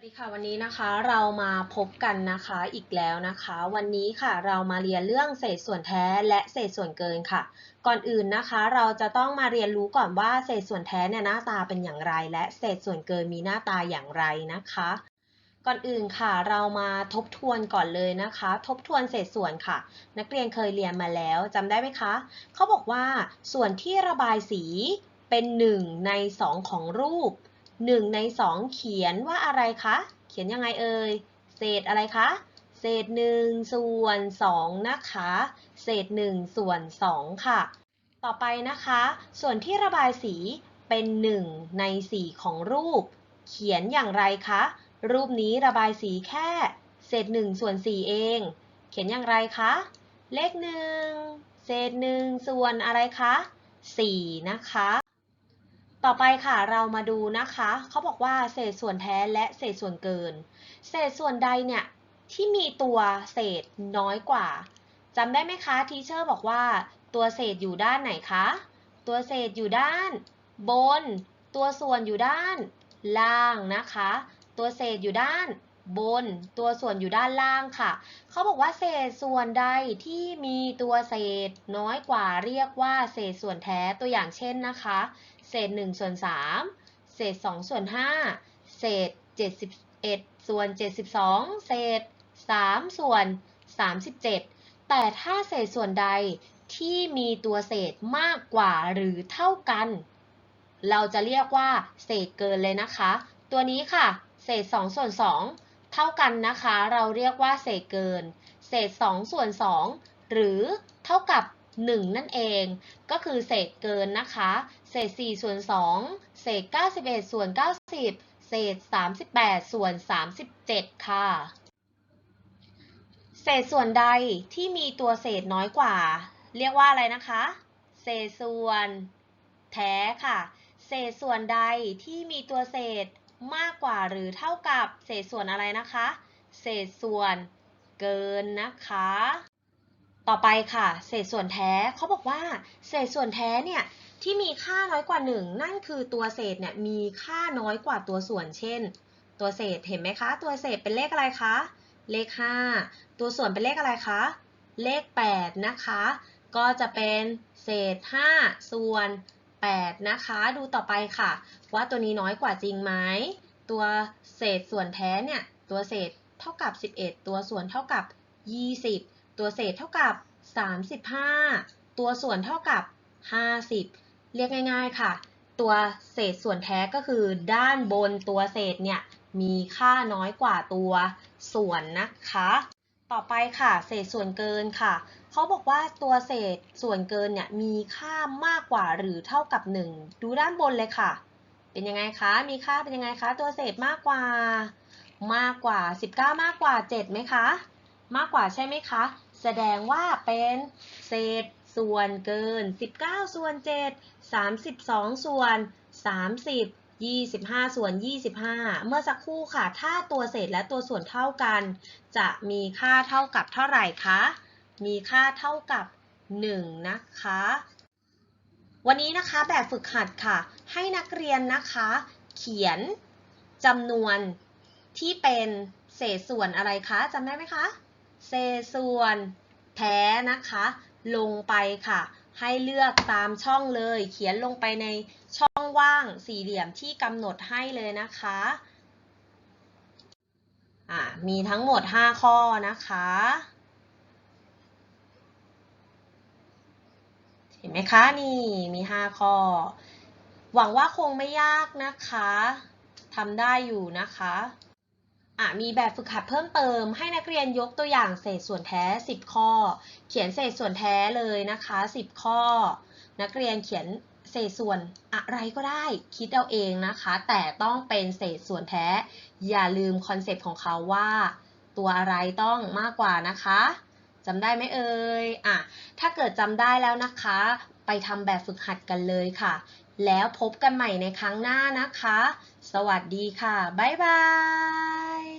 วัสดีค่ะวันนี้นะคะเรามาพบกันนะคะอีกแล้วนะคะ วันนี้ค่ะเรามาเรียนเรื่องเศษส่วนแท้และเศษส่วนเกินค่ะ ก่อนอื่นนะคะ เราจะต้องมาเรียนรู้ก่อนว่าเศษส่วนแท้เนี่ยหน้าตาเป็นอย่างไร และเศษส่วนเกินมีหน้าตาอย่างไรนะคะ ก่อนอื่นค่ะ เรามาทบทวนก่อนเลยนะคะ ทบทวนเศษส่วนค่ะ นักเรียนเคยเรียนมาแล้วจำได้ไหมคะเขาบอกว่าส่วนที่ระบายสีเป็น1ใน2ของรูป 1 ใน 2 เขียนว่าอะไรคะ เขียนยังไงเอ่ย เศษอะไรคะ เศษ 1 ส่วน 2 นะคะ เศษ 1 ส่วน 2 ค่ะ ต่อไปนะคะ ส่วนที่ระบายสีเป็น 1 ใน 4 ของรูป เขียนอย่างไรคะ รูปนี้ระบายสีแค่ เศษ 1 ส่วน 4 เอง เขียนอย่างไรคะ เลข 1 เศษ 1 ส่วนอะไรคะ 4 นะคะ ต่อไปค่ะเรามาดูนะคะเขาบอกว่าเศษส่วนแท้และเศษส่วนเกิน เศษส่วนใดเนี่ยที่มีตัวเศษน้อยกว่าจำได้ไหมคะทีเชอร์บอกว่า ตัวเศษอยู่ด้านไหนคะ ตัวเศษอยู่ด้าน บน ตัวส่วนอยู่ด้าน ล่างนะคะ ตัวเศษอยู่ด้าน บน ตัวส่วนอยู่ด้านล่างค่ะ เขาบอกว่าเศษส่วนใดที่มีตัวเศษน้อยกว่าเรียกว่าเศษส่วนแท้ตัวอย่างเช่นนะคะ เศษ1ส่วน3เศษ2ส่วน5เศษ 71 ส่วน 72 เศษ 3 ส่วน 37 แต่ถ้าเศษส่วนใดที่มีตัวเศษมากกว่าหรือเท่ากัน เราจะเรียกว่าเศษเกินเลยนะคะ ตัวนี้ค่ะ เศษ 2 ส่วน 2 เท่ากันนะคะ เราเรียกว่าเศษเกิน เศษ 2 ส่วน 2 หรือเท่ากับ 1 นั่นเอง ก็คือเศษเกินนะคะ เศษ 4 ส่วน 2 เศษ 91 ส่วน 90 เศษ 38 ส่วน 37 ค่ะ เศษส่วนใดที่มีตัวเศษน้อยกว่า เรียกว่าอะไรนะคะ เศษส่วนแท้ค่ะ เศษส่วนใดที่มีตัวเศษ มากกว่าหรือเท่ากับเศษส่วนอะไรนะคะ เศษส่วนเกินนะคะ ต่อไปค่ะ เศษส่วนแท้เขาบอกว่า เศษส่วนแท้เนี่ยที่มีค่าน้อยกว่า 1 นั่นคือตัวเศษเนี่ยมีค่าน้อยกว่าตัวส่วน เช่น ตัวเศษเห็นไหมคะ ตัวเศษเป็นเลขอะไรคะ เลข 5 ตัวส่วนเป็นเลขอะไรคะ เลข 8 นะคะ ก็จะเป็นเศษ 5 ส่วน 8 นะคะ ดูต่อไปค่ะ ว่าตัวนี้น้อยกว่าจริงไหม ตัวเศษส่วนแท้เนี่ย ตัวเศษเท่ากับ 11 ตัวส่วนเท่ากับ 20 ตัวเศษเท่ากับ 35 ตัวส่วนเท่ากับ 50 เรียกง่าย ๆค่ะ ตัวเศษส่วนแท้ก็คือด้านบนตัวเศษเนี่ยมีค่าน้อยกว่าตัวส่วนนะคะ ต่อไปค่ะ เศษส่วนเกินค่ะ เขาบอกว่าตัวเศษส่วนเกินเนี่ยมีค่ามากกว่าหรือเท่ากับ 1 ดูด้านบนเลยค่ะ เป็นยังไงคะ มีค่าเป็นยังไงคะ ตัวเศษมากกว่า มากกว่า 19 มากกว่า 7 ไหมคะ มากกว่าใช่ไหมคะ แสดงว่าเป็นเศษส่วนเกิน 19 ส่วน 7 32 ส่วน 30 25 ส่วน 25 เมื่อสักครู่ค่ะ ถ้าตัวเศษและตัวส่วนเท่ากัน จะมีค่าเท่ากับเท่าไหร่คะ มีค่าเท่ากับ 1 นะคะ วันนี้นะคะแบบฝึกหัดค่ะ ให้นักเรียนนะคะ เขียนจำนวนที่เป็นเศษส่วนอะไรคะจำได้ไหมคะ เศษส่วนแท้นะคะ ลงไปค่ะ ให้เลือกตามช่องเลย เขียนลงไปในช่องว่างสี่เหลี่ยมที่กำหนดให้เลยนะคะมีทั้งหมด 5 ข้อนะคะ เห็นไหมคะนี่มี 5 ข้อ หวังว่าคงไม่ยากนะคะทำได้อยู่นะคะอะมีแบบฝึกหัดเพิ่มเติม ให้นักเรียนยกตัวอย่างเศษส่วนแท้ 10 ข้อ เขียนเศษส่วนแท้เลยนะคะ 10 ข้อ นักเรียนเขียนเศษส่วนอะไรก็ได้คิดเอาเองนะคะ แต่ต้องเป็นเศษส่วนแท้ อย่าลืมคอนเซปต์ของเขาว่า ตัวอะไรต้องมากกว่านะคะ จำได้ไหมเอ่ยอะถ้าเกิดจำได้แล้วนะคะ ไปทำแบบฝึกหัดกันเลยค่ะ แล้วพบกันใหม่ในครั้งหน้านะคะ สวัสดีค่ะ บ๊ายบาย